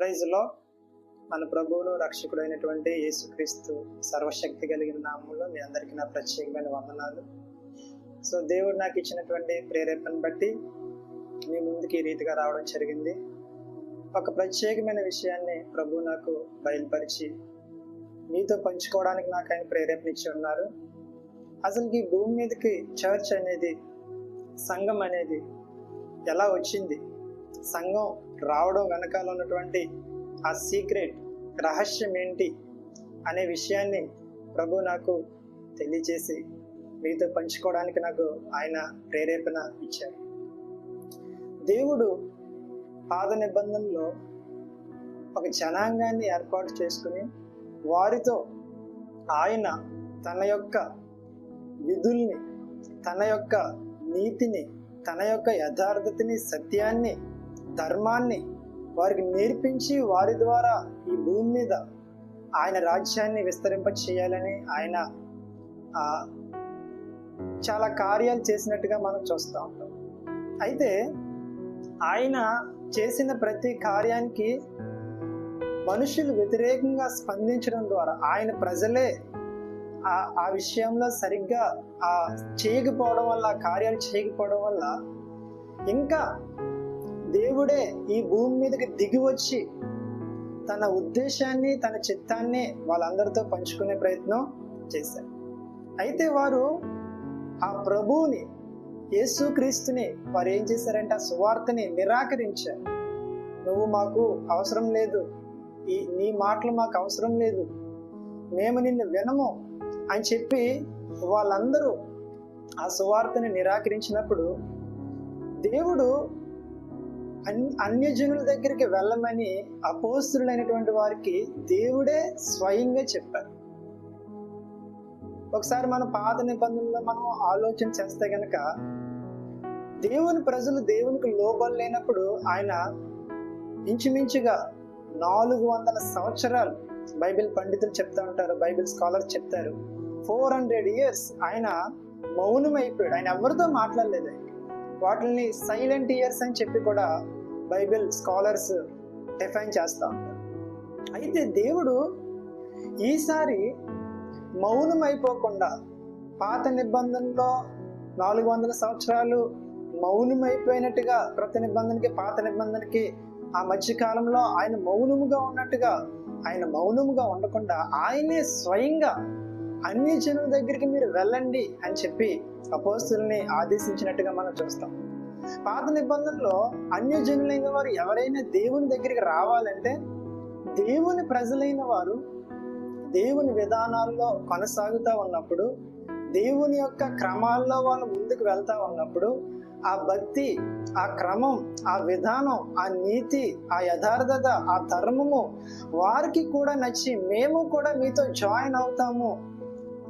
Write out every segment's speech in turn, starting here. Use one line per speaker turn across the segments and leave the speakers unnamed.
ప్రైజ్లో మన ప్రభువును రక్షకుడైనటువంటి యేసుక్రీస్తు సర్వశక్తి కలిగిన నామంలో మీ అందరికీ నా ప్రత్యేకమైన వందనాలు. సో దేవుడు నాకు ఇచ్చినటువంటి ప్రేరేపణ బట్టి మీ ముందుకి ఈ రీతిగా రావడం జరిగింది. ఒక ప్రత్యేకమైన విషయాన్ని ప్రభు నాకు బయలుపరిచి మీతో పంచుకోవడానికి నాకు ఆయన ప్రేరేపణించి ఉన్నారు. అసలు ఈ భూమి మీదకి చర్చ్ అనేది సంఘం అనేది ఎలా వచ్చింది? సంఘం రావడం వెనకాల ఉన్నటువంటి ఆ సీక్రెట్ రహస్యం ఏంటి అనే విషయాన్ని ప్రభు నాకు తెలియజేసి మీతో పంచుకోవడానికి నాకు ఆయన ప్రేరేపణ ఇచ్చారు. దేవుడు పాద నిబంధనలో ఒక జనాంగాన్ని ఏర్పాటు చేసుకుని వారితో ఆయన తన యొక్క విధుల్ని తన యొక్క నీతిని తన యొక్క యథార్థతని సత్యాన్ని ధర్మాన్ని వారికి నేర్పించి వారి ద్వారా ఈ భూమి మీద ఆయన రాజ్యాన్ని విస్తరింప చేయాలని ఆయన చాలా కార్యాలు చేసినట్టుగా మనం చూస్తూ ఉంటాం. అయితే ఆయన చేసిన ప్రతి కార్యానికి మనుషులు వ్యతిరేకంగా స్పందించడం ద్వారా ఆయన ప్రజలే ఆ ఆ విషయంలో సరిగ్గా ఆ చేయకపోవడం వల్ల కార్యాలు చేయకపోవడం వల్ల ఇంకా దేవుడే ఈ భూమి మీదకి దిగి వచ్చి తన ఉద్దేశాన్ని తన చిత్తాన్ని వాళ్ళందరితో పంచుకునే ప్రయత్నం చేశారు అయితే వారు ఆ ప్రభువుని యేసుక్రీస్తుని వారు ఏం చేశారంటే ఆ సువార్తని నిరాకరించారు. నువ్వు మాకు అవసరం లేదు. ఈ నీ మాటలు మాకు అవసరం లేదు. మేము నిన్ను వినము. అని చెప్పి వాళ్ళందరూ ఆ సువార్తని నిరాకరించినప్పుడు దేవుడు అన్యజనుల దగ్గరికి వెళ్ళమని అపోస్తులైనటువంటి వారికి దేవుడే స్వయంగా చెప్పారు. ఒకసారి మన పాత నిబంధనలో మనం ఆలోచన చేస్తే గనక దేవుని ప్రజలు దేవునికి లోబలు లేనప్పుడు ఆయన ఇంచుమించుగా నాలుగు వందల సంవత్సరాలు బైబిల్ పండితులు చెప్తా ఉంటారు బైబిల్ స్కాలర్ చెప్తారు. ఫోర్ హండ్రెడ్ ఇయర్స్ ఆయన మౌనం అయిపోయాడు ఆయన ఎవరితో మాట్లాడలేదు ఆయన. వాటిని సైలెంట్ ఇయర్స్ అని చెప్పి కూడా బైబిల్ స్కాలర్స్ డిఫైన్ చేస్తూ ఉంటారు. అయితే దేవుడు ఈసారి మౌనమైపోకుండా పాత నిబంధనలో నాలుగు వందల సంవత్సరాలు మౌనమైపోయినట్టుగా ప్రతి నిబంధనకి పాత నిబంధనకి ఆ మధ్యకాలంలో ఆయన మౌనముగా ఉన్నట్టుగా ఆయన మౌనముగా ఉండకుండా ఆయనే స్వయంగా అన్ని జనుల దగ్గరికి మీరు వెళ్ళండి అని చెప్పి అపోస్తుల్ని ఆదేశించినట్టుగా మనం చూస్తాం. పాత నిబంధనలో అన్య జనులైన వారు ఎవరైనా దేవుని దగ్గరికి రావాలంటే దేవుని ప్రజలైన వారు దేవుని విధానాల్లో కొనసాగుతూ ఉన్నప్పుడు దేవుని యొక్క క్రమాల్లో వాళ్ళు ముందుకు వెళ్తా ఉన్నప్పుడు ఆ భక్తి ఆ క్రమం ఆ విధానం ఆ నీతి ఆ యథార్థత ఆ ధర్మము వారికి కూడా నచ్చి మేము కూడా మీతో జాయిన్ అవుతాము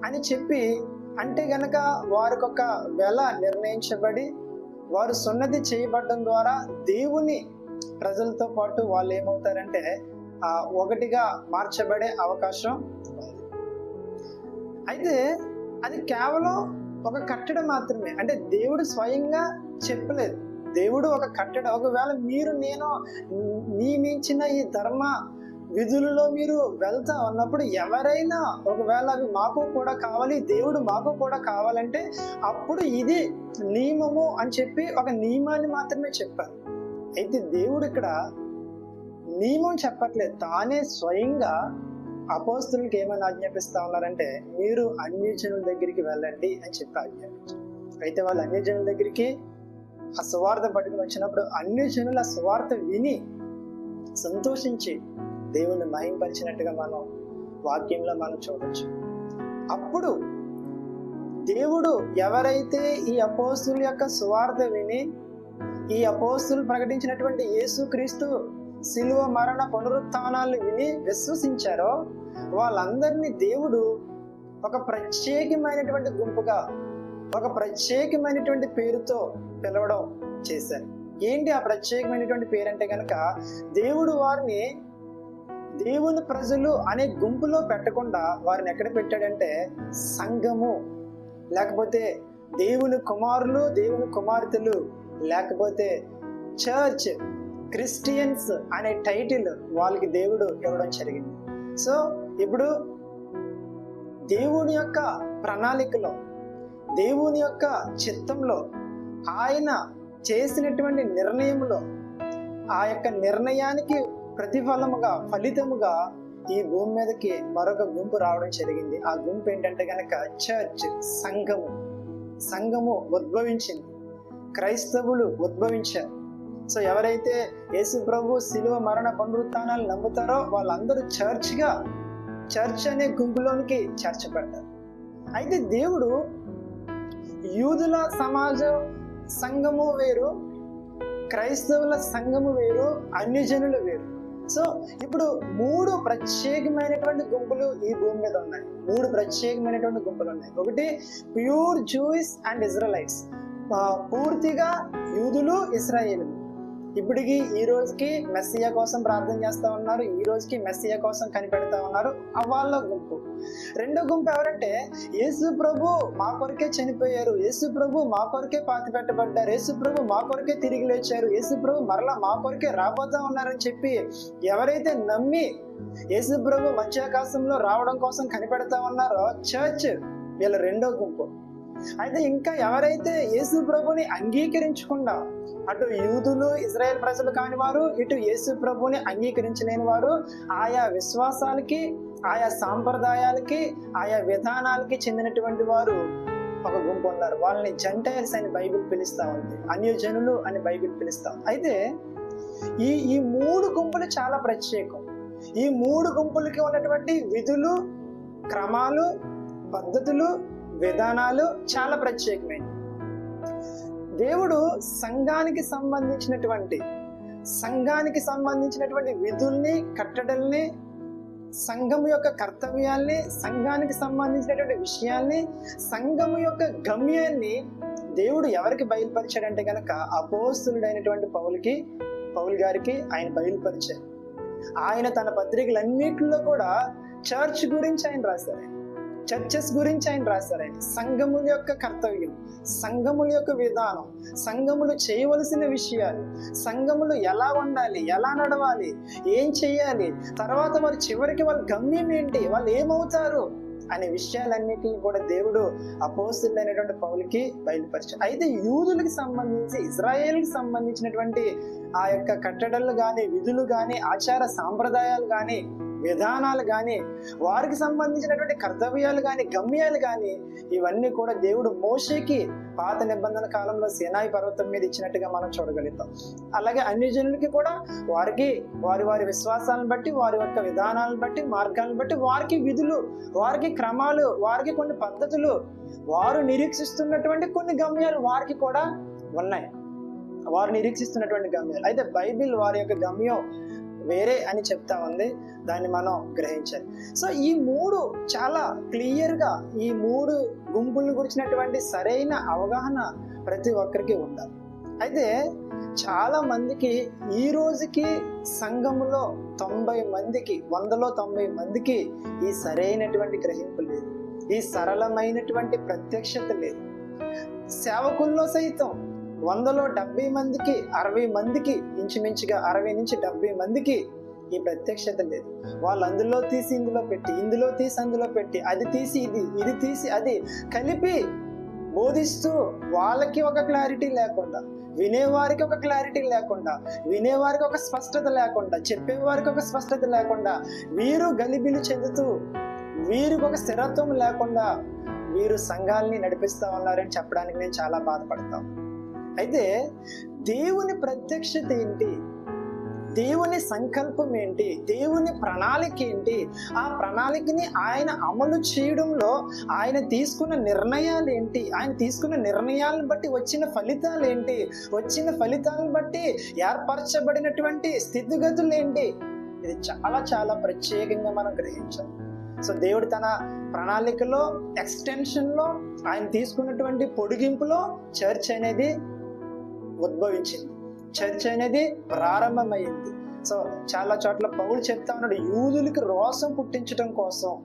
అని చెప్పి అంటే గనక వారికి ఒక వెల నిర్ణయించబడి వారు సున్నతి చేయబడడం ద్వారా దేవుని ప్రజలతో పాటు వాళ్ళు ఏమవుతారంటే ఆ ఒకటిగా మార్చబడే అవకాశం ఉంది. అయితే అది కేవలం ఒక కట్టడం మాత్రమే. అంటే దేవుడు స్వయంగా చెప్పలేదు. దేవుడు ఒక కట్టడం ఒకవేళ మీరు నేను నియమించిన ఈ ధర్మ విధులలో మీరు వెళ్తా ఉన్నప్పుడు ఎవరైనా ఒకవేళ అవి మాకు కూడా కావాలి దేవుడు మాకు కూడా కావాలంటే అప్పుడు ఇది నియమము అని చెప్పి ఒక నియమాన్ని మాత్రమే చెప్పారు అయితే దేవుడు ఇక్కడ నియమం చెప్పట్లేదు. తానే స్వయంగా అపోస్తులకి ఏమని ఆజ్ఞాపిస్తా ఉన్నారంటే మీరు అన్యజనుల దగ్గరికి వెళ్ళండి అని చెప్పి ఆజ్ఞాపించారు. అయితే వాళ్ళు అన్యజనుల దగ్గరికి ఆ సువార్త పట్టుకుని వచ్చినప్పుడు అన్యజనుల సువార్త విని సంతోషించి దేవుని మహింపరిచినట్టుగా మనం వాక్యంలో మనం చూడొచ్చు. అప్పుడు దేవుడు ఎవరైతే ఈ అపోస్తుల యొక్క సువార్త విని ఈ అపోస్తులు ప్రకటించినటువంటి యేసుక్రీస్తు శిలువ మరణ పునరుత్నాలు విని విశ్వసించారో వాళ్ళందరినీ దేవుడు ఒక ప్రత్యేకమైనటువంటి గుంపుగా ఒక ప్రత్యేకమైనటువంటి పేరుతో పిలవడం చేశారు. ఏంటి ఆ ప్రత్యేకమైనటువంటి పేరు అంటే కనుక దేవుడు వారిని దేవుని ప్రజలు అనే గుంపులో పెట్టకుండా వారిని ఎక్కడ పెట్టాడంటే సంఘము లేకపోతే దేవుని కుమారులు దేవుని కుమార్తెలు లేకపోతే చర్చ్ క్రిస్టియన్స్ అనే టైటిల్ వాళ్ళకి దేవుడు ఇవ్వడం జరిగింది. సో ఇప్పుడు దేవుని యొక్క ప్రణాళికలో దేవుని యొక్క చిత్తంలో ఆయన చేసినటువంటి నిర్ణయంలో ఆ యొక్క నిర్ణయానికి ప్రతిఫలముగా ఫలితముగా ఈ భూమి మీదకి మరొక గుంపు రావడం జరిగింది. ఆ గుంపు ఏంటంటే కనుక చర్చ్ సంఘము. సంఘము ఉద్భవించింది. క్రైస్తవులు ఉద్భవించారు. సో ఎవరైతే యేసు ప్రభు శిలువ మరణ పునరుత్నాలు నమ్ముతారో వాళ్ళందరూ చర్చ్గా చర్చ్ అనే గుంపులోనికి చేర్చబడ్డారు. అయితే దేవుడు యూదుల సమాజం సంఘము వేరు క్రైస్తవుల సంఘము వేరు అన్యజనులు వేరు. సో ఇప్పుడు మూడు ప్రత్యేకమైనటువంటి గుంపులు ఈ భూమి మీద ఉన్నాయి. మూడు ప్రత్యేకమైనటువంటి గుంపులు ఉన్నాయి. ఒకటి ప్యూర్ జూయిస్ అండ్ ఇజ్రాలైట్స్ పూర్తిగా యూదులు ఇస్రాయేలు ఇప్పటికి ఈ రోజుకి మెస్సియా కోసం ప్రార్థన చేస్తా ఉన్నారు ఈ రోజుకి మెస్సియా కోసం కనిపెడతా ఉన్నారు. వాళ్ళ గుంపు. రెండో గుంపు ఎవరంటే యేసు ప్రభు మా కొరకే చనిపోయారు యేసు ప్రభు మా కొరకే పాతి పెట్టబడ్డారు యేసు ప్రభు మా కొరకే తిరిగి లేచారు యేసు ప్రభు మరలా మా కొరకే రాబోతా ఉన్నారని చెప్పి ఎవరైతే నమ్మి యేసు ప్రభు మధ్యాకాశంలో రావడం కోసం కనిపెడతా ఉన్నారో చర్చ్ వీళ్ళ రెండో గుంపు. అయితే ఇంకా ఎవరైతే యేసు ప్రభుని అంగీకరించకుండా అటు యూదులు ఇజ్రాయెల్ ప్రజలు కాని వారు ఇటు యేసు ప్రభుని అంగీకరించలేని వారు ఆయా విశ్వాసాలకి ఆయా సాంప్రదాయాలకి ఆయా విధానాలకి చెందినటువంటి వారు ఒక గుంపు ఉన్నారు. వాళ్ళని జంటైల్స్ అని బైబిల్ పిలుస్తా ఉంది. అన్యజనులు అని బైబిల్ పిలుస్తాం అయితే ఈ ఈ మూడు గుంపులు చాలా ప్రత్యేకం. ఈ మూడు గుంపులకి ఉన్నటువంటి విధులు క్రమాలు పద్ధతులు విధానాలు చాలా ప్రత్యేకమైనవి. దేవుడు సంఘానికి సంబంధించినటువంటి సంఘానికి సంబంధించినటువంటి విధుల్ని కట్టడల్ని సంఘం యొక్క కర్తవ్యాల్ని సంఘానికి సంబంధించినటువంటి విషయాల్ని సంఘము యొక్క గమ్యాన్ని దేవుడు ఎవరికి బయలుపరిచాడంటే కనుక అపోస్తులుడైనటువంటి పౌలకి పౌల్ గారికి ఆయన బయలుపరిచారు. ఆయన తన పత్రికలన్నిటిలో కూడా చర్చ్ గురించి ఆయన రాశారు. చర్చెస్ గురించి ఆయన రాశారండి సంఘముల యొక్క కర్తవ్యం సంఘముల యొక్క విధానం సంఘములు చేయవలసిన విషయాలు సంఘములు ఎలా ఉండాలి ఎలా నడవాలి ఏం చేయాలి తర్వాత వారు చివరికి వాళ్ళ గమ్యం ఏంటి వాళ్ళు ఏమవుతారు అనే విషయాలన్నిటిని కూడా దేవుడు అపోస్తులైనటువంటి పౌలకి బయలుపరిచాడు. అయితే యూదులకు సంబంధించి ఇజ్రాయేల్కి సంబంధించినటువంటి ఆ యొక్క కట్టడలు కానీ విధులు కానీ ఆచార సాంప్రదాయాలు కానీ విధానాలు కానీ వారికి సంబంధించినటువంటి కర్తవ్యాలు కానీ గమ్యాలు కానీ ఇవన్నీ కూడా దేవుడు మోషేకి పాత నిబంధన కాలంలో సేనాయి పర్వతం మీద ఇచ్చినట్టుగా మనం చూడగలుగుతాం. అలాగే అన్ని జనులకి కూడా వారికి వారి వారి విశ్వాసాలను బట్టి వారి యొక్క విధానాలను బట్టి మార్గాలను బట్టి వారికి విధులు వారికి క్రమాలు వారికి కొన్ని పద్ధతులు వారు నిరీక్షిస్తున్నటువంటి కొన్ని గమ్యాలు వారికి కూడా ఉన్నాయి. వారు నిరీక్షిస్తున్నటువంటి గమ్యాలు. అయితే బైబిల్ వారి యొక్క గమ్యం వేరే అని చెప్తా ఉంది దాన్ని మనం గ్రహించాలి. సో ఈ మూడు చాలా క్లియర్గా ఈ మూడు గుంపులను గురించినటువంటి సరైన అవగాహన ప్రతి ఒక్కరికి ఉండాలి. అయితే చాలా మందికి ఈ రోజుకి సంఘములో తొంభై మందికి వందలో తొంభై మందికి ఈ సరైనటువంటి గ్రహింపు లేదు. ఈ సరళమైనటువంటి ప్రత్యక్షత లేదు. సేవకుల్లో సైతం వందలో డెబ్బై మందికి అరవై మందికి ఇంచుమించుగా అరవై నుంచి డెబ్బై మందికి ఈ ప్రత్యక్షత లేదు. వాళ్ళు అందులో తీసి ఇందులో పెట్టి ఇందులో తీసి అందులో పెట్టి అది తీసి ఇది ఇది తీసి అది కలిపి బోధిస్తూ వాళ్ళకి ఒక క్లారిటీ లేకుండా వినేవారికి ఒక క్లారిటీ లేకుండా వినేవారికి ఒక స్పష్టత లేకుండా చెప్పేవారికి ఒక స్పష్టత లేకుండా వీరు గలిబిలు చెందుతూ వీరికి ఒక స్థిరత్వం లేకుండా వీరు సంఘాలని నడిపిస్తా ఉన్నారని చెప్పడానికి నేను చాలా బాధపడతాను. అయితే దేవుని ప్రత్యక్షత ఏంటి? దేవుని సంకల్పం ఏంటి? దేవుని ప్రణాళిక ఏంటి? ఆ ప్రణాళికని ఆయన అమలు చేయడంలో ఆయన తీసుకున్న నిర్ణయాలు ఏంటి? ఆయన తీసుకున్న నిర్ణయాలను బట్టి వచ్చిన ఫలితాలు ఏంటి? వచ్చిన ఫలితాలను బట్టి ఏర్పరచబడినటువంటి స్థితిగతులు ఏంటి? ఇది చాలా చాలా ప్రత్యేకంగా మనం గ్రహించాలి. సో దేవుడు తన ప్రణాళికలో ఎక్స్టెన్షన్లో ఆయన తీసుకున్నటువంటి పొడిగింపులో చర్చ్ అనేది ఉద్భవించింది. చర్చ్ అనేది ప్రారంభమైంది. సో చాలా చోట్ల పౌలు చెప్తా ఉన్నాడు యూదులకి రోసం పుట్టించడం కోసం.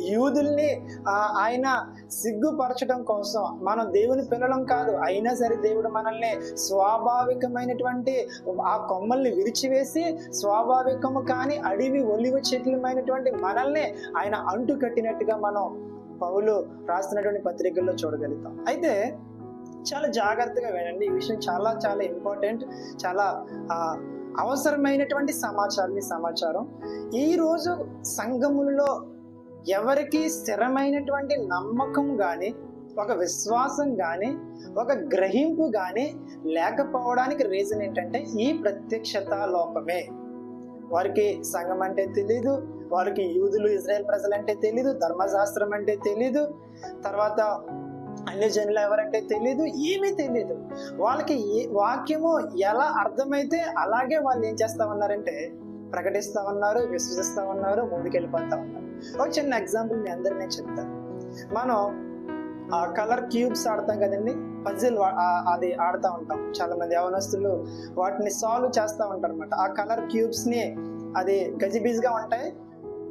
యూదుల్ని ఆయన సిగ్గుపరచడం కోసం. మనం దేవుని పిల్లలం కాదు అయినా సరే దేవుడు మనల్ని స్వాభావికమైనటువంటి ఆ కొమ్మల్ని విరిచివేసి స్వాభావికము కానీ అడవి ఒలివ చెట్లమైనటువంటి మనల్ని ఆయన అంటు కట్టినట్టుగా మనం పౌలు రాస్తున్నటువంటి పత్రికల్లో చూడగలుగుతాం. అయితే చాలా జాగ్రత్తగా వినండి. ఈ విషయం చాలా చాలా ఇంపార్టెంట్. చాలా అవసరమైనటువంటి సమాచారం. ఈ సమాచారం ఈరోజు సంఘములలో ఎవరికి స్థిరమైనటువంటి నమ్మకం కానీ ఒక విశ్వాసం కానీ ఒక గ్రహింపు కానీ లేకపోవడానికి రీజన్ ఏంటంటే ఈ ప్రత్యక్షత లోపమే. వారికి సంఘం అంటే తెలీదు. వారికి యూదులు ఇజ్రాయెల్ ప్రజలంటే తెలీదు. ధర్మశాస్త్రం అంటే తెలీదు. తర్వాత అన్ని జనులు ఎవరంటే తెలియదు ఏమీ తెలియదు వాళ్ళకి ఏ వాక్యము ఎలా అర్థమైతే అలాగే వాళ్ళు ఏం చేస్తా ఉన్నారంటే ప్రకటిస్తా ఉన్నారు విశ్వసిస్తా ఉన్నారు ముందుకెళ్ళిపోతా ఉన్నారు. ఒక చిన్న ఎగ్జాంపుల్ మీ నేను చెప్తాను మనం ఆ కలర్ క్యూబ్స్ ఆడతాం కదండి పజిల్ అది ఆడుతూ ఉంటాం. చాలా మంది యవనస్తులు వాటిని సాల్వ్ చేస్తూ ఉంటారు అనమాట ఆ కలర్ క్యూబ్స్ని అది గజిబిజిగా ఉంటాయి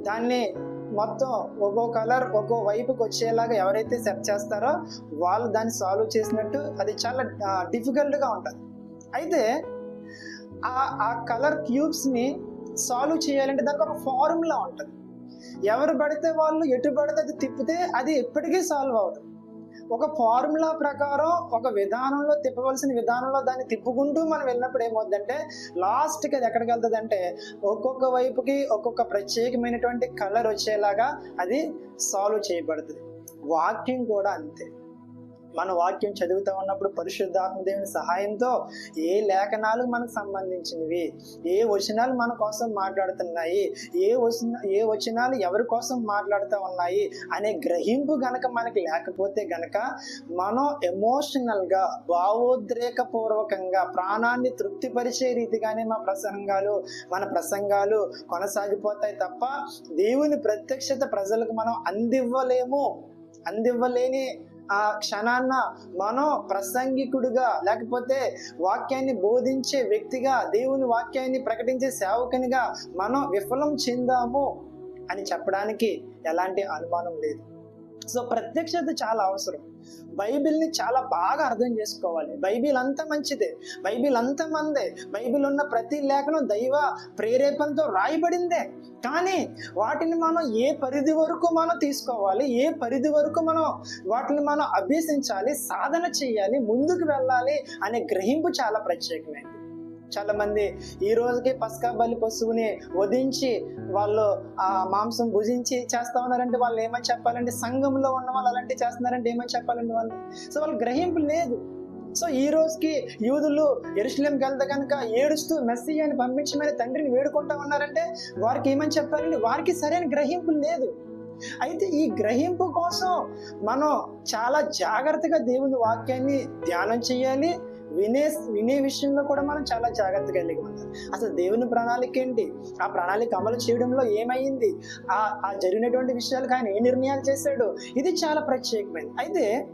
దాన్ని మొత్తం ఒక్కో కలర్ ఒక్కో వైపుకి వచ్చేలాగా ఎవరైతే సెట్ చేస్తారో వాళ్ళు దాన్ని సాల్వ్ చేసినట్టు అది చాలా డిఫికల్ట్గా ఉంటుంది. అయితే ఆ ఆ కలర్ క్యూబ్స్ని సాల్వ్ చేయాలంటే దానికి ఒక ఫార్ములా ఉంటుంది. ఎవరు పడితే వాళ్ళు ఎటు పడితే అది తిప్పితే అది ఎప్పటికీ సాల్వ్ అవుతుంది. ఒక ఫార్ములా ప్రకారం ఒక విధానంలో తిప్పవలసిన విధానంలో దాన్ని తిప్పుకుంటూ మనం వెళ్ళినప్పుడు ఏమవుతుందంటే లాస్ట్కి అది ఎక్కడికి వెళ్తుంది అంటే ఒక్కొక్క వైపుకి ఒక్కొక్క ప్రత్యేకమైనటువంటి కలర్ వచ్చేలాగా అది సాల్వ్ చేయబడుతుంది. వాక్యం కూడా అంతే. మన వాక్యం చదువుతూ ఉన్నప్పుడు పరిశుద్ధాత్మ దేవుని సహాయంతో ఏ లేఖనాలు మనకు సంబంధించినవి ఏ వచనాలు మన కోసం మాట్లాడుతున్నాయి ఏ వచన ఏ వచనాలు ఎవరి కోసం మాట్లాడుతూ ఉన్నాయి అనే గ్రహింపు గనక మనకి లేకపోతే గనక మనం ఎమోషనల్గా భావోద్రేకపూర్వకంగా ప్రాణాన్ని తృప్తిపరిచే రీతిగానే మా ప్రసంగాలు మన ప్రసంగాలు కొనసాగిపోతాయి తప్ప దేవుని ప్రత్యక్షత ప్రజలకు మనం అందివ్వలేము. అందివ్వలేని ఆ క్షణాన్న మనం ప్రసంగికుడుగా లేకపోతే వాక్యాన్ని బోధించే వ్యక్తిగా దేవుని వాక్యాన్ని ప్రకటించే సేవకునిగా మనం విఫలం చెందాము అని చెప్పడానికి ఎలాంటి అనుమానం లేదు. సో ప్రత్యక్షత చాలా అవసరం. బైబిల్ని చాలా బాగా అర్థం చేసుకోవాలి. బైబిల్ అంతా మంచిదే. బైబిల్ అంతా మందే. బైబిల్ ఉన్న ప్రతి లేఖనం దైవ ప్రేరేపణతో రాయబడిందే. కానీ వాటిని మనం ఏ పరిధి వరకు మనం తీసుకోవాలి ఏ పరిధి వరకు మనం వాటిని మనం అభ్యసించాలి సాధన చేయాలి ముందుకు వెళ్ళాలి అనే గ్రహింపు చాలా ప్రత్యేకమైనది. చాలా మంది ఈ రోజుకి పస్కా బలి పశువుని వధించి వాళ్ళు ఆ మాంసం భుజించి చేస్తా ఉన్నారంటే వాళ్ళు ఏమని చెప్పాలంటే సంఘంలో ఉన్న వాళ్ళు అలాంటివి చేస్తున్నారంటే ఏమని చెప్పాలండి వాళ్ళు? సో వాళ్ళ గ్రహింపు లేదు. సో ఈ రోజుకి యూదులు ఎరుసలేంకి వెళ్తే కనుక ఏడుస్తూ మెస్సీ అని పంపించమని తండ్రిని వేడుకుంటా ఉన్నారంటే వారికి ఏమని చెప్పాలండి వారికి సరైన గ్రహింపు లేదు. అయితే ఈ గ్రహింపు కోసం మనం చాలా జాగ్రత్తగా దేవుని వాక్యాన్ని ధ్యానం చేయాలి. వినే వినే విషయంలో కూడా మనం చాలా జాగ్రత్తగా కలిగి ఉండాలి. అసలు దేవుని ప్రణాళిక ఏంటి? ఆ ప్రణాళిక అమలు చేయడంలో ఏమైంది? ఆ ఆ జరిగినటువంటి విషయాలకు ఆయన ఏ నిర్ణయాలు చేశాడు? ఇది చాలా ప్రత్యేకమైనది. అయితే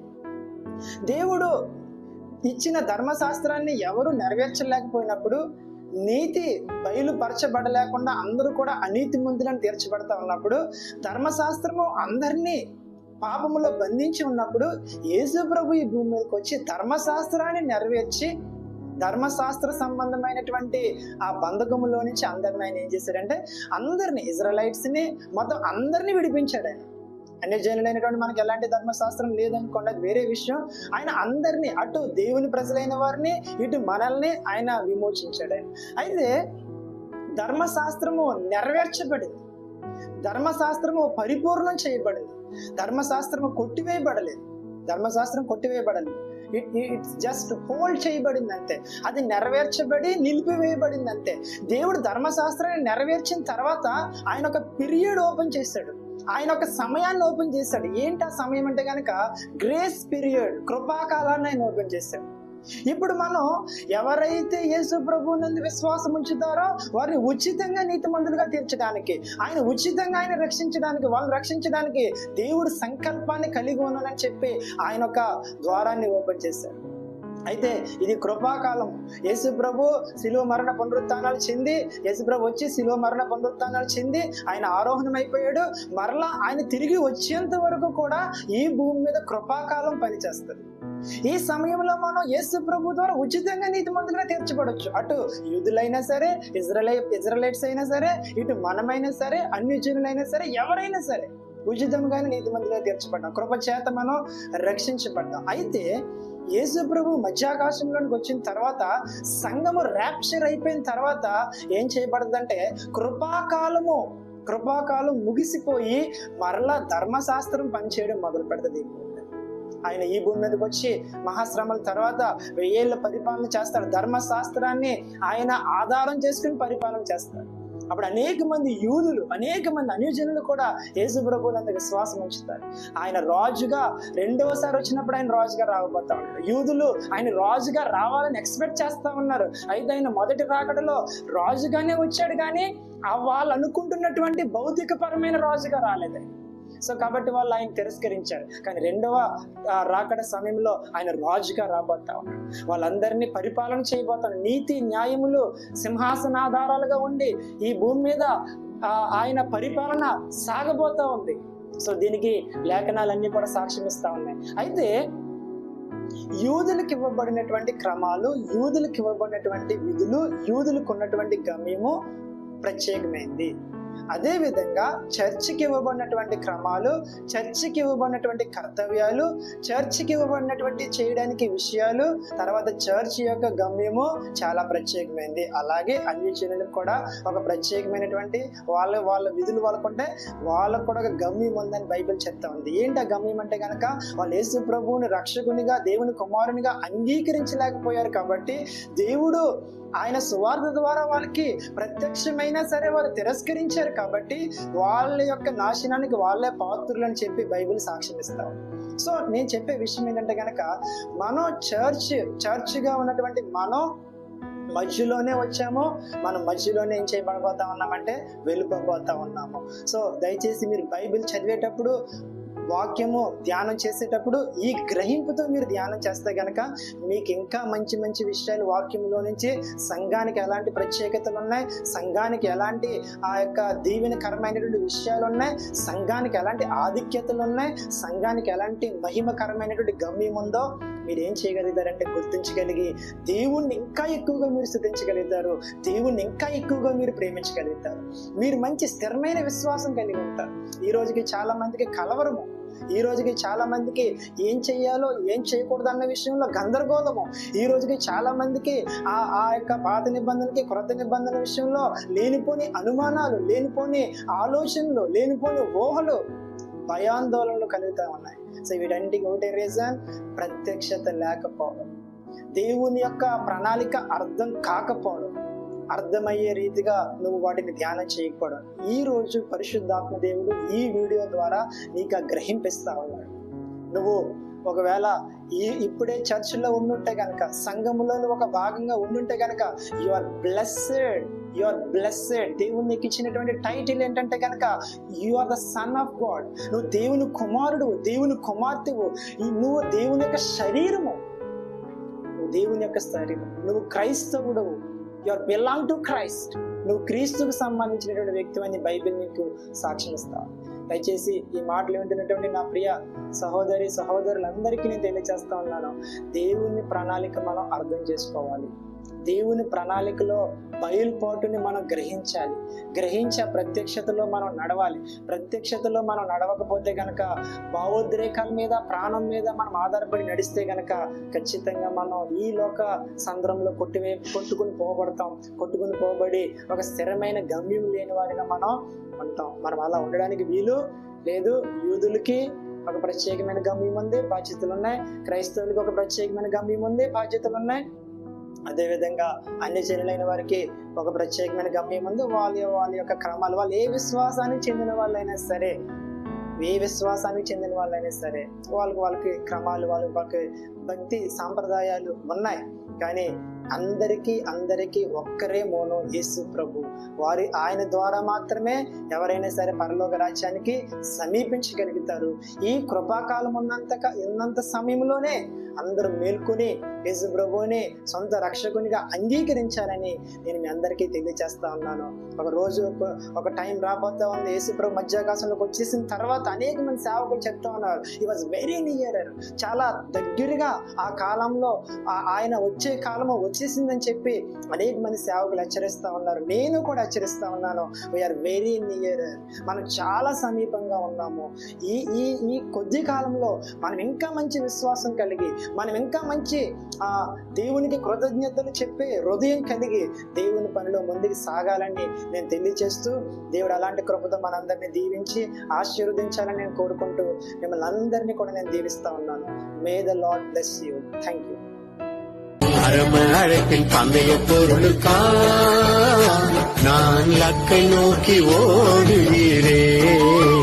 దేవుడు ఇచ్చిన ధర్మశాస్త్రాన్ని ఎవరు నెరవేర్చలేకపోయినప్పుడు నీతి బయలుపరచబడలేకుండా అందరూ కూడా అనీతి ముందులను తీర్చబడతా ఉన్నప్పుడు ధర్మశాస్త్రము అందరినీ పాపములో బంధించి ఉన్నప్పుడు యేసు ప్రభు ఈ భూమి మీదకి వచ్చి ధర్మశాస్త్రాన్ని నెరవేర్చి ధర్మశాస్త్ర సంబంధమైనటువంటి ఆ బంధకములో నుంచి అందరిని ఆయన ఏం చేశాడంటే అందరిని ఇజ్రాలైట్స్ని మొత్తం అందరినీ విడిపించాడు ఆయన. అన్ని జనులైనటువంటి మనకి ఎలాంటి ధర్మశాస్త్రం లేదనుకోండి అది వేరే విషయం. ఆయన అందరినీ అటు దేవుని ప్రజలైన వారిని ఇటు మనల్ని ఆయన విమోచించాడు ఆయన. అయితే ధర్మశాస్త్రము నెరవేర్చబడింది. ధర్మశాస్త్రము పరిపూర్ణం చేయబడింది. ధర్మశాస్త్రము కొట్టివేయబడలేదు. ధర్మశాస్త్రం కొట్టివేయబడలేదు. ఇట్ ఇట్స్ జస్ట్ హోల్డ్ చేయబడింది అంతే అది నెరవేర్చబడి నిలిపివేయబడింది అంతే దేవుడు ధర్మశాస్త్రాన్ని నెరవేర్చిన తర్వాత ఆయన ఒక పీరియడ్ ఓపెన్ చేశాడు. ఆయన ఒక సమయాన్ని ఓపెన్ చేశాడు. ఏంటి ఆ సమయం అంటే కనుక గ్రేస్ పీరియడ్ కృపాకాలాన్ని ఆయన ఓపెన్ చేశాడు. ఇప్పుడు మనం ఎవరైతే యేసు ప్రభు నందు విశ్వాసం ఉంచుతారో వారిని ఉచితంగా నీతిమంతులుగా తీర్చడానికి ఆయన ఉచితంగా ఆయన రక్షించడానికి వాళ్ళని రక్షించడానికి దేవుడు సంకల్పాన్ని కలిగి ఉన్నానని చెప్పి ఆయన ఒక ద్వారాన్ని ఓపెన్ చేశారు అయితే ఇది కృపాకాలం. యేసు ప్రభు శిలువ మరణ పునరుత్నాలు చెంది యేసు ప్రభు వచ్చి శిలువ మరణ పునరుత్నాలు చెంది ఆయన ఆరోహణం అయిపోయాడు మరలా ఆయన తిరిగి వచ్చేంత వరకు కూడా ఈ భూమి మీద కృపాకాలం పనిచేస్తుంది. ఈ సమయంలో మనం యేసు ప్రభు ద్వారా ఉచితంగా నీతిమంతులుగా తీర్చబడొచ్చు. అటు యూదులైనా సరే ఇజ్రాయలై ఇజ్రాయలైట్స్ అయినా సరే ఇటు మనమైనా సరే అన్ని జనులైనా సరే ఎవరైనా సరే ఉచితంగానే నీతిమంతులుగా తీర్చబడ్డాం. కృప చేత మనం రక్షించబడ్డాం. అయితే యేసు ప్రభు మధ్యాకాశంలోనికి వచ్చిన తర్వాత సంఘము ర్యాప్చర్ అయిపోయిన తర్వాత ఏం చేయబడదంటే కృపాకాలము కృపాకాలం ముగిసిపోయి మరలా ధర్మశాస్త్రం పనిచేయడం మొదలు పెడుతుంది ఆయన ఈ భూమి మీదకి వచ్చి మహాశ్రమల తర్వాత వెయ్యేళ్ళ పరిపాలన చేస్తాడు. ధర్మశాస్త్రాన్ని ఆయన ఆధారం చేసుకుని పరిపాలన చేస్తాడు. అప్పుడు అనేక మంది యూదులు అనేక మంది అనుజనులు కూడా యేసు ప్రభువులందు విశ్వాసం ఉంచుతారు. ఆయన రాజుగా రెండవసారి వచ్చినప్పుడు ఆయన రాజుగా రాబోతా ఉన్నారు యూదులు ఆయన రాజుగా రావాలని ఎక్స్పెక్ట్ చేస్తా ఉన్నారు. అయితే ఆయన మొదటి రాకడలో రాజుగానే వచ్చాడు కానీ వాళ్ళు అనుకుంటున్నటువంటి భౌతికపరమైన రాజుగా రాలేదు సో కాబట్టి వాళ్ళు ఆయన తిరస్కరించారు. కానీ రెండవ రాకడ సమయంలో ఆయన రాజుగా రాబోతా ఉన్నాడు. వాళ్ళందరినీ పరిపాలన చేయబోతాడు నీతి న్యాయములు సింహాసనాధారాలుగా ఉండి ఈ భూమి మీద ఆయన పరిపాలన సాగబోతా ఉంది. సో దీనికి లేఖనాలన్నీ కూడా సాక్ష్యం ఇస్తా ఉన్నాయి. అయితే యూదులకు ఇవ్వబడినటువంటి క్రమాలు యూదులకు ఇవ్వబడినటువంటి విధులు యూదులకు ఉన్నటువంటి గమ్యము ప్రత్యేకమైంది. అదేవిధంగా చర్చికి ఇవ్వబడినటువంటి క్రమాలు చర్చికి ఇవ్వబడినటువంటి కర్తవ్యాలు చర్చికి ఇవ్వబడినటువంటి చేయడానికి విషయాలు తర్వాత చర్చ్ యొక్క గమ్యము చాలా ప్రత్యేకమైంది. అలాగే అన్ని చర్యలకు కూడా ఒక ప్రత్యేకమైనటువంటి వాళ్ళ వాళ్ళ విధులు వాళ్ళకుంటే వాళ్ళకు కూడా ఒక గమ్యం ఉందని బైబిల్ చెప్తా ఉంది. ఏంటి ఆ గమ్యం అంటే కనుక వాళ్ళు యేసు ప్రభువుని రక్షకునిగా దేవుని కుమారునిగా అంగీకరించలేకపోయారు కాబట్టి దేవుడు ఆయన సువార్త ద్వారా వాళ్ళకి ప్రత్యక్షమైనా సరే వాళ్ళు తిరస్కరించారు కాబట్టి వాళ్ళ యొక్క నాశనానికి వాళ్ళే పాత్రులు అని చెప్పి బైబిల్ సాక్ష్యం ఇస్తారు సో నేను చెప్పే విషయం ఏంటంటే కనుక మనం చర్చ్ చర్చ్గా ఉన్నటువంటి మనం మధ్యలోనే వచ్చాము మనం మధ్యలోనే ఏం చేయబడిపోతా ఉన్నామంటే వెళ్ళిపోబోతా ఉన్నాము. సో దయచేసి మీరు బైబిల్ చదివేటప్పుడు వాక్యము ధ్యానం చేసేటప్పుడు ఈ గ్రహింపుతో మీరు ధ్యానం చేస్తే కనుక మీకు ఇంకా మంచి మంచి విషయాలు వాక్యంలో నుంచి సంఘానికి ఎలాంటి ప్రత్యేకతలు ఉన్నాయి? సంఘానికి ఎలాంటి ఆ యొక్క దీవెనకరమైనటువంటి విషయాలు ఉన్నాయి? సంఘానికి ఎలాంటి ఆధిక్యతలు ఉన్నాయి? సంఘానికి ఎలాంటి మహిమకరమైనటువంటి గమ్యం ఉందో మీరు ఏం చేయగలుగుతారంటే గుర్తించగలిగి దేవుణ్ణి ఇంకా ఎక్కువగా మీరు స్థుతించగలుగుతారు. దేవుణ్ణి ఇంకా ఎక్కువగా మీరు ప్రేమించగలుగుతారు. మీరు మంచి స్థిరమైన విశ్వాసం కలిగి ఉంటారు. ఈ రోజుకి చాలా మందికి కలవరము. ఈ రోజుకి చాలా మందికి ఏం చెయ్యాలో ఏం చేయకూడదు అన్న విషయంలో గందరగోళము. ఈ రోజుకి చాలా మందికి ఆ ఆ యొక్క పాత నిబంధనకి క్రొత్త నిబంధన విషయంలో లేనిపోని అనుమానాలు లేనిపోని ఆలోచనలు లేనిపోని ఊహలు భయాందోళనలు కలుగుతూ ఉన్నాయి. సో వీటన్నిటికీ ఒకటే రీజన్ ప్రత్యక్షత లేకపోవడం. దేవుని యొక్క ప్రణాళిక అర్థం కాకపోవడం. అర్థమయ్యే రీతిగా నువ్వు వాటిని ధ్యానం చేయకపోవడం ఈ రోజు పరిశుద్ధాత్మ దేవుడు ఈ వీడియో ద్వారా నీకు గ్రహింపిస్తా ఉన్నాడు. నువ్వు ఒకవేళ ఈ ఇప్పుడే చర్చిలో ఉండుంటే గనక సంఘములో ఒక భాగంగా ఉండుంటే గనక you are blessed you are blessed దేవుడు నీకు ఇచ్చినటువంటి టైటిల్ ఏంటంటే కనుక you are the son of God నువ్వు దేవుని కుమారుడు దేవుని కుమార్తెవు. ఈ- నువ్వు దేవుని యొక్క శరీరము. దేవుని యొక్క శరీరం. నువ్వు క్రైస్తవుడవు. యువర్ బిలాంగ్ టు క్రైస్ట్ నువ్వు క్రీస్తుకు సంబంధించినటువంటి వ్యక్తి అని బైబిల్ నీకు సాక్ష్యం ఇస్తావు దయచేసి ఈ మాటలు వింటున్నటువంటి నా ప్రియ సహోదరి సహోదరులందరికీ నేను తెలియజేస్తా ఉన్నాను. దేవుని ప్రణాళిక మనం అర్థం చేసుకోవాలి. దేవుని ప్రణాళికలో బయలుపాటుని మనం గ్రహించాలి. గ్రహించే ప్రత్యక్షతలో మనం నడవాలి. ప్రత్యక్షతలో మనం నడవకపోతే గనక భావోద్రేకాల మీద ప్రాణం మీద మనం ఆధారపడి నడిస్తే గనక ఖచ్చితంగా మనం ఈ లోక సంద్రంలో కొట్టివే కొట్టుకుని పోబడతాం కొట్టుకుని పోబడి ఒక స్థిరమైన గమ్యం లేని వారిగా మనం ఉంటాం. మనం అలా ఉండడానికి వీలు లేదు. యూదులకి ఒక ప్రత్యేకమైన గమ్యం ఉంది బాధ్యతలు ఉన్నాయి. క్రైస్తవులకి ఒక ప్రత్యేకమైన గమ్యం ఉంది బాధ్యతలు ఉన్నాయి. అదేవిధంగా అన్ని జనులైన వారికి ఒక ప్రత్యేకమైన గమ్యం ఉంది వాళ్ళ వాళ్ళ యొక్క క్రమాలు వాళ్ళు ఏ విశ్వాసానికి చెందిన వాళ్ళైనా సరే ఏ విశ్వాసానికి చెందిన వాళ్ళైనా సరే వాళ్ళకి వాళ్ళకి క్రమాలు వాళ్ళకి వాళ్ళకి భక్తి సాంప్రదాయాలు ఉన్నాయి. కానీ అందరికీ అందరికీ ఒక్కరే మూలం యేసు ప్రభు. వారి ఆయన ద్వారా మాత్రమే ఎవరైనా సరే పరలోక రాజ్యానికి సమీపించగలుగుతారు. ఈ కృపాకాలం ఉన్నంత ఉన్నంత సమయంలోనే అందరూ మేల్కొని యేసు ప్రభువుని సొంత రక్షకునిగా అంగీకరించాలని నేను మీ అందరికీ తెలియజేస్తా ఉన్నాను. ఒక రోజు ఒక- టైం రాబోతా ఉంది. యేసు ప్రభు మధ్యాకాశంలోకి వచ్చేసిన తర్వాత అనేక మంది సేవకులు చెప్తా ఉన్నారు. ఈ వాజ్ వెరీ నియర్ చాలా దగ్గరగా ఆ కాలంలో ఆ- ఆయన వచ్చే కాలము వచ్చేసిందని చెప్పి అనేక మంది సేవకులు హెచ్చరిస్తూ ఉన్నారు. నేను కూడా హెచ్చరిస్తూ ఉన్నాను. వీఆర్ వెరీ నియర్ మనం చాలా సమీపంగా ఉన్నాము. ఈ ఈ ఈ కొద్ది కాలంలో మనం ఇంకా మంచి విశ్వాసం కలిగి మనం ఇంకా మంచి ఆ దేవునికి కృతజ్ఞతలు చెప్పే హృదయం కలిగి దేవుని పనిలో ముందుకు సాగాలని నేను తెలియచేస్తూ దేవుడు అలాంటి కృపతో మనందరినీ దీవించి ఆశీర్వదించాలని నేను కోరుకుంటూ మిమ్మల్ని అందరినీ కూడా నేను దీవిస్తా ఉన్నాను. May the Lord bless you thank you
அரம அழைப்பின் பந்தய பொருளுக்கா? நான் லக்கை நோக்கி ஓடுகிறேன்.